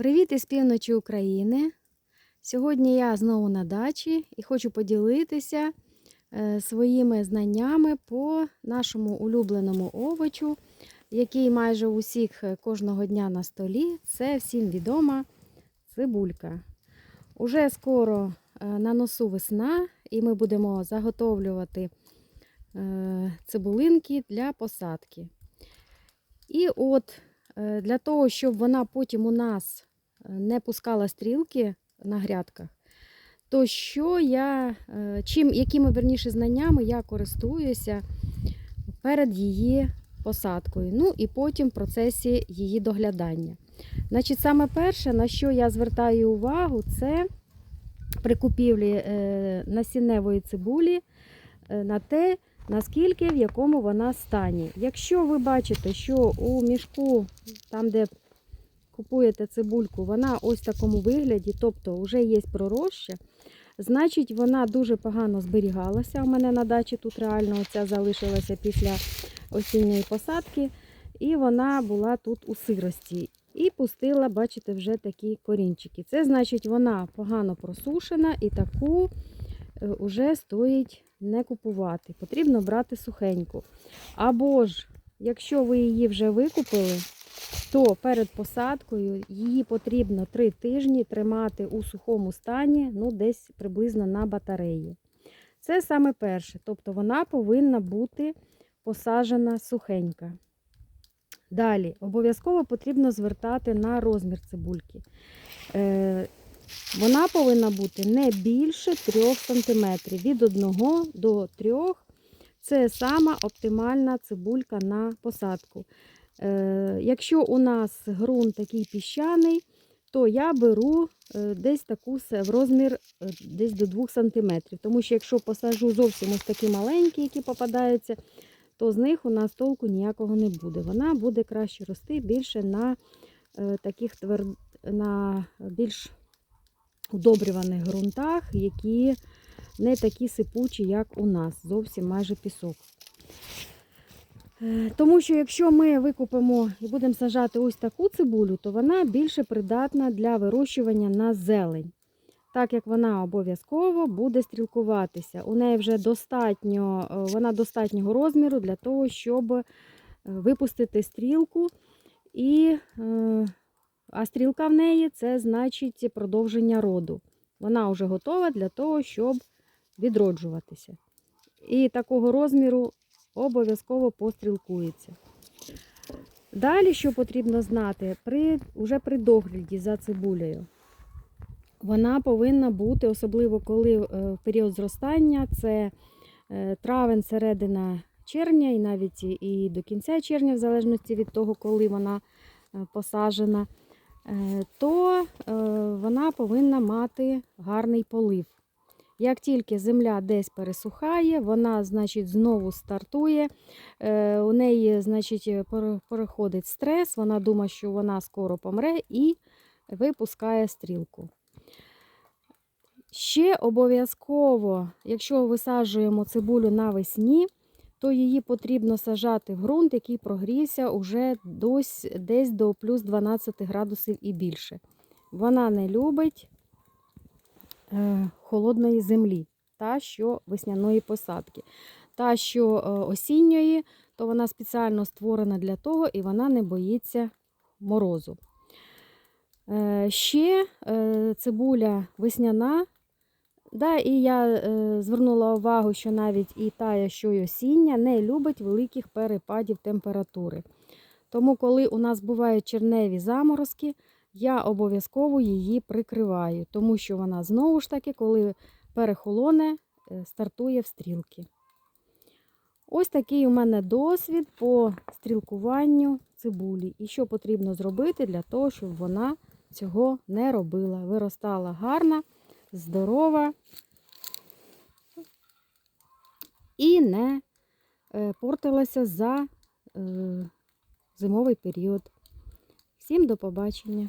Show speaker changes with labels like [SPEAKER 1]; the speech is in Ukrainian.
[SPEAKER 1] Привіт із півночі України. Сьогодні я знову на дачі і хочу поділитися е, своїми знаннями по нашому улюбленому овочу, який майже у всіх е, кожного дня на столі. Це всім відома цибулька. Уже скоро е, на носу весна, і ми будемо заготовлювати цибулинки для посадки. І от для того, щоб вона потім у нас не пускала стрілки на грядках, то що я, е, чим, якими верніше знаннями я користуюся перед її посадкою, ну і потім в процесі її доглядання. Значить, саме перше, на що я звертаю увагу, це при купівлі е, насінневої цибулі е, на те, наскільки в якому вона стані. Якщо ви бачите, що у мішку, там де купуєте цибульку, вона ось в такому вигляді, тобто вже є пророща, значить вона дуже погано зберігалася. У мене на дачі тут реально оця залишилася після осінньої посадки, і вона була тут у сирості. І пустила, бачите, вже такі корінчики. Це значить, вона погано просушена і таку вже стоїть не купувати. Потрібно брати сухеньку. Або ж, якщо ви її вже викупили, то перед посадкою її потрібно 3 тижні тримати у сухому стані, ну десь приблизно на батареї. Це саме перше. Тобто вона повинна бути посаджена сухенька. Далі, обов'язково потрібно звертати на розмір цибульки. Е, вона повинна бути не більше 3 см. Від 1 до 3 це сама оптимальна цибулька на посадку. Е, якщо у нас ґрунт такий піщаний, то я беру е, десь таку в розмір е, десь до 2 см. Тому що якщо посаджу зовсім ось такі маленькі, які попадаються, то з них у нас толку ніякого не буде. Вона буде краще рости більше на таких твер... на більш удобрюваних ґрунтах, які не такі сипучі, як у нас, зовсім майже пісок. Тому що якщо ми викупимо і будемо сажати ось таку цибулю, то вона більше придатна для вирощування на зелень. Так як вона обов'язково буде стрілкуватися. У неї вже достатньо, вона достатнього розміру для того, щоб випустити стрілку. І, А стрілка в неї це значить продовження роду. Вона вже готова для того, щоб відроджуватися. І такого розміру обов'язково пострілкується. Далі, що потрібно знати, при, вже при догляді за цибулею, вона повинна бути, особливо коли в період зростання, це травень, середина червня, і навіть і до кінця червня, в залежності від того, коли вона посаджена, то вона повинна мати гарний полив. Як тільки земля десь пересухає, вона, значить, знову стартує. Е, у неї, значить, переходить стрес, вона думає, що вона скоро помре і випускає стрілку. Ще обов'язково, якщо висаджуємо цибулю навесні, то її потрібно сажати в ґрунт, який прогрівся уже десь до плюс 12 градусів і більше. Вона не любить Е, холодної землі, та що весняної посадки. Та, що е, осінньої, то вона спеціально створена для того і вона не боїться морозу. Е, ще цибуля весняна. Да, І я звернула увагу, що навіть і та, що й осіння, не любить великих перепадів температури. Тому, коли у нас бувають черневі заморозки, я обов'язково її прикриваю, тому що вона знову ж таки, коли перехолоне, е, стартує в стрілки. Ось такий у мене досвід по стрілкуванню цибулі. І що потрібно зробити для того, щоб вона цього не робила. Виростала гарна, здорова і не е, портилася за е, зимовий період. Всім до побачення!